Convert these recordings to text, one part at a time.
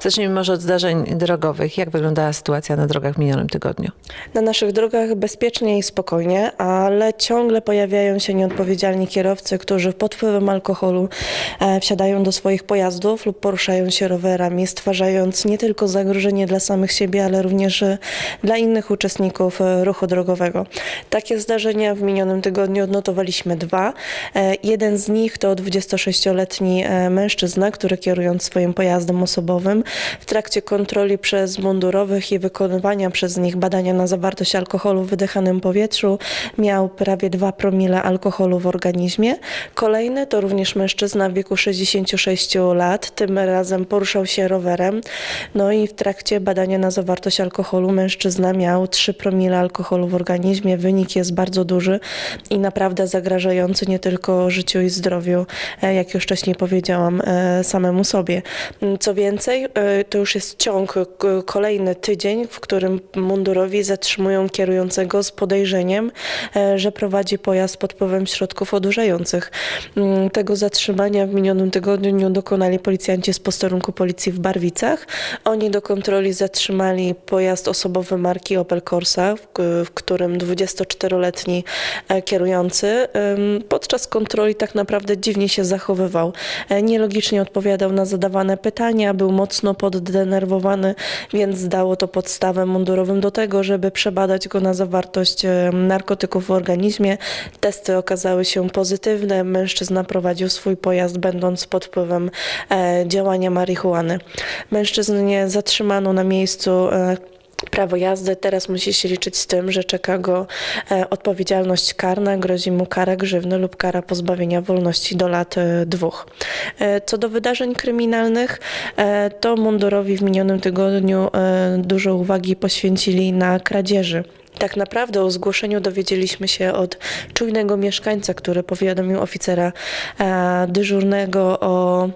Zacznijmy może od zdarzeń drogowych. Jak wyglądała sytuacja na drogach w minionym tygodniu? Na naszych drogach bezpiecznie i spokojnie, ale ciągle pojawiają się nieodpowiedzialni kierowcy, którzy pod wpływem alkoholu e, wsiadają do swoich pojazdów lub poruszają się rowerami, stwarzając nie tylko zagrożenie dla samych siebie, ale również e, dla innych uczestników e, ruchu drogowego. Takie zdarzenia w minionym tygodniu odnotowaliśmy dwa. Jeden z nich to 26-letni e, mężczyzna, który kierując swoim pojazdem osobowym w trakcie kontroli przez mundurowych i wykonywania przez nich badania na zawartość alkoholu w wydychanym powietrzu miał prawie 2 promile alkoholu w organizmie. Kolejny to również mężczyzna w wieku 66 lat, tym razem poruszał się rowerem. No i w trakcie badania na zawartość alkoholu mężczyzna miał 3 promile alkoholu w organizmie. Wynik jest bardzo duży i naprawdę zagrażający nie tylko życiu i zdrowiu, e, jak już wcześniej powiedziałam, e, samemu sobie. Co więcej, to już jest ciąg, k- kolejny tydzień, w którym mundurowi zatrzymują kierującego z podejrzeniem, e, że prowadzi pojazd pod wpływem środków odurzających. Mm, Tego zatrzymania w minionym tygodniu dokonali policjanci z posterunku policji w Barwicach. Oni do kontroli zatrzymali pojazd osobowy marki Opel Corsa, w, którym 24-letni e, kierujący podczas kontroli tak naprawdę dziwnie się zachowywał. E, Nielogicznie odpowiadał na zadawane pytania, był mocno poddenerwowany, więc dało to podstawę mundurowym do tego, żeby przebadać go na zawartość e, narkotyków w organizmie. Testy okazały się pozytywne. Mężczyzna prowadził swój pojazd będąc pod wpływem e, działania marihuany. Mężczyznę zatrzymano na miejscu e, prawo jazdy. Teraz musi się liczyć z tym, że czeka go e, odpowiedzialność karna, grozi mu kara grzywny lub kara pozbawienia wolności do lat e, dwóch. E, co do wydarzeń kryminalnych, to mundurowi w minionym tygodniu dużo uwagi poświęcili na kradzieży. Tak naprawdę o zgłoszeniu dowiedzieliśmy się od czujnego mieszkańca, który powiadomił oficera dyżurnego o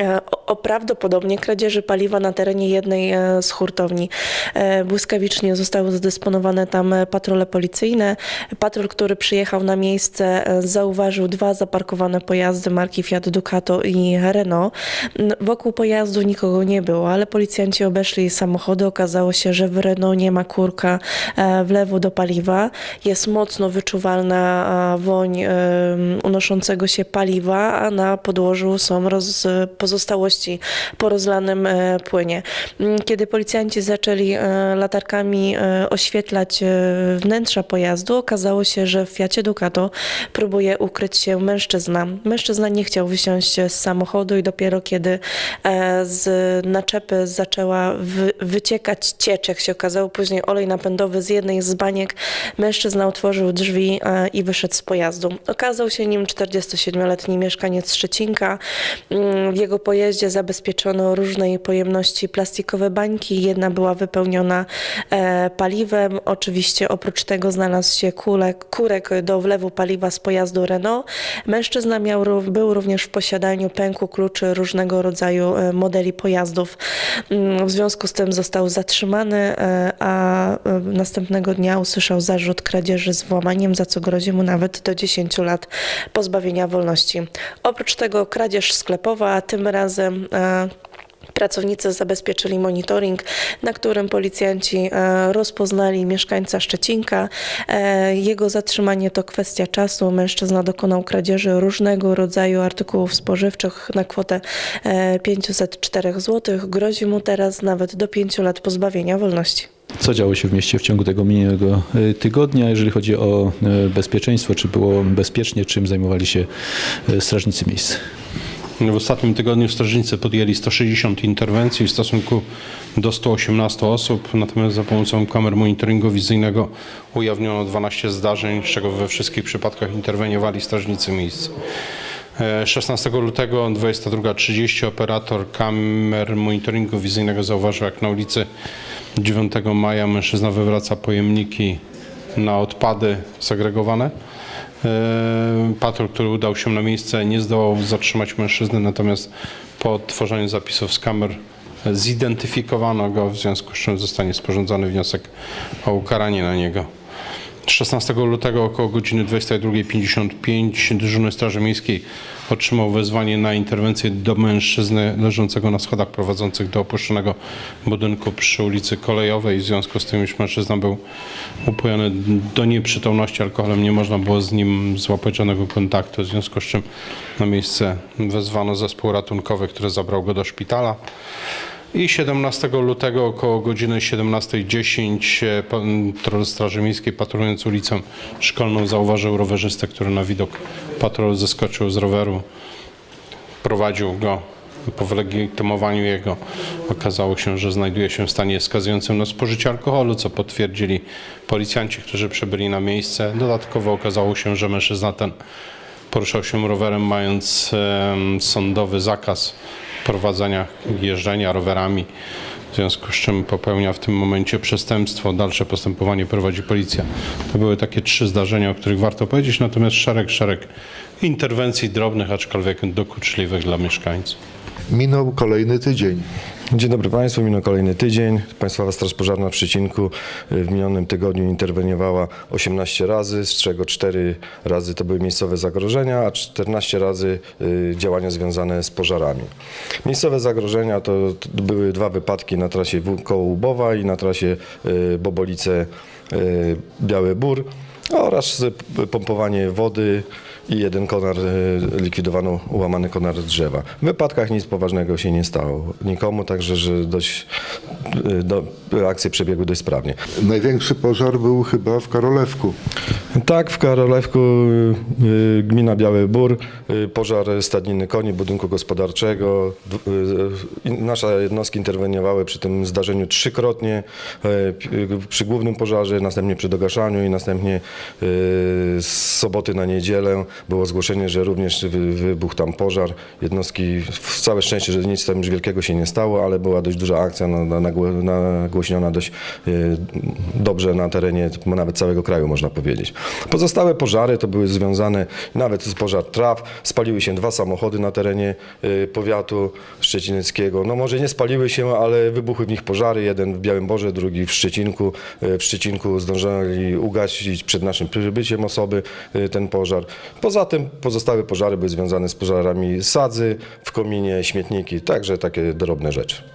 o- o prawdopodobnie kradzieży paliwa na terenie jednej e, z hurtowni. E, Błyskawicznie zostały zdysponowane tam e, patrole policyjne. Patrol, który przyjechał na miejsce, e, zauważył dwa zaparkowane pojazdy marki Fiat Ducato i Renault. Wokół pojazdu nikogo nie było, ale policjanci obeszli samochody. Okazało się, że w Renault nie ma kurka e, wlewu do paliwa. Jest mocno wyczuwalna woń unoszącego się paliwa, a na podłożu są roz, pozostałości po rozlanym e, płynie. Mm, Kiedy policjanci zaczęli e, latarkami e, oświetlać wnętrza pojazdu, okazało się, że w Fiacie Ducato próbuje ukryć się mężczyzna. Mężczyzna nie chciał wysiąść z samochodu i dopiero kiedy z naczepy zaczęła wy, wyciekać ciecz, jak się okazało później olej napędowy z jednej z baniek, mężczyzna otworzył drzwi i wyszedł z pojazdu. Okazał się nim 47-letni mieszkaniec Szczecinka. Mm, W jego pojeździe zabezpieczono różnej pojemności plastikowe bańki. Jedna była wypełniona e, paliwem. Oczywiście oprócz tego znalazł się kulek, kurek do wlewu paliwa z pojazdu Renault. Mężczyzna miał, był również w posiadaniu pęku kluczy różnego rodzaju e, modeli pojazdów. Mm, W związku z tym został zatrzymany, e, a następnego dnia usłyszał zarzut kradzieży z włamaniem, za co grozi mu nawet do 10 lat pozbawienia wolności. Oprócz tego kradzież sklepowa, a tym razem e, Pracownicy zabezpieczyli monitoring, na którym policjanci e, rozpoznali mieszkańca Szczecinka. E, Jego zatrzymanie to kwestia czasu. Mężczyzna dokonał kradzieży różnego rodzaju artykułów spożywczych na kwotę e, 504 zł. Grozi mu teraz nawet do 5 lat pozbawienia wolności. Co działo się w mieście w ciągu tego minionego tygodnia, jeżeli chodzi o bezpieczeństwo? Czy było bezpiecznie? Czym zajmowali się strażnicy miejsc? W ostatnim tygodniu strażnicy podjęli 160 interwencji w stosunku do 118 osób, natomiast za pomocą kamer monitoringu wizyjnego ujawniono 12 zdarzeń, z czego we wszystkich przypadkach interweniowali strażnicy miejsc. E, 16 lutego 22.30 operator kamer monitoringu wizyjnego zauważył, jak na ulicy 9 maja mężczyzna wywraca pojemniki na odpady segregowane. E, Patrol, który udał się na miejsce, nie zdołał zatrzymać mężczyzny, natomiast po odtworzeniu zapisów z kamer zidentyfikowano go, w związku z czym zostanie sporządzony wniosek o ukaranie na niego. 16 lutego około godziny 22.55 dyżurny Straży Miejskiej otrzymał wezwanie na interwencję do mężczyzny leżącego na schodach prowadzących do opuszczonego budynku przy ulicy Kolejowej. W związku z tym, iż mężczyzna był upojony do nieprzytomności alkoholem, nie można było z nim złapać żadnego kontaktu, w związku z czym na miejsce wezwano zespół ratunkowy, który zabrał go do szpitala. I 17 lutego około godziny 17.10 e, patrol Straży Miejskiej patrolując ulicę Szkolną zauważył rowerzystę, który na widok patrolu zeskoczył z roweru. Prowadził go po wylegitymowaniu jego. Okazało się, że znajduje się w stanie skazującym na spożycie alkoholu, co potwierdzili policjanci, którzy przybyli na miejsce. Dodatkowo okazało się, że mężczyzna ten poruszał się rowerem mając sądowy zakaz prowadzenia jeżdżenia rowerami, w związku z czym popełnia w tym momencie przestępstwo. Dalsze postępowanie prowadzi policja. To były takie trzy zdarzenia, o których warto powiedzieć, natomiast szereg, szereg interwencji drobnych, aczkolwiek dokuczliwych dla mieszkańców. Minął kolejny tydzień. Dzień dobry Państwu, minął kolejny tydzień. Państwowa Straż Pożarna w Szczecinku w minionym tygodniu interweniowała 18 razy, z czego 4 razy to były miejscowe zagrożenia, a 14 razy y, działania związane z pożarami. Miejscowe zagrożenia to, były dwa wypadki na trasie W- koło Łubowa i na trasie y, Bobolice y, Biały Bór oraz pompowanie wody i jeden konar, e, likwidowano ułamany konar drzewa. W wypadkach nic poważnego się nie stało nikomu, także że dość, e, do, akcje przebiegły dość sprawnie. Największy pożar był chyba w Karolewku. Tak, w Karolewku y, gmina Biały Bór, y, pożar stadniny koni, budynku gospodarczego. Y, y, Nasze jednostki interweniowały przy tym zdarzeniu trzykrotnie, y, y, przy głównym pożarze, następnie przy dogaszaniu i następnie y, z soboty na niedzielę było zgłoszenie, że również wy- wybuchł tam pożar. Jednostki, w całe szczęście, że nic tam już wielkiego się nie stało, ale była dość duża akcja na- na- nagło- nagłośniona dość y, dobrze na terenie nawet całego kraju, można powiedzieć. Pozostałe pożary to były związane nawet z pożar traw. Spaliły się dwa samochody na terenie y, powiatu szczecinickiego. No może nie spaliły się, ale wybuchły w nich pożary. Jeden w Białym Borze, drugi w Szczecinku. Y, W Szczecinku zdążyli ugasić przed naszym przybyciem osoby ten pożar. Poza tym pozostałe pożary były związane z pożarami sadzy w kominie, śmietniki, także takie drobne rzeczy.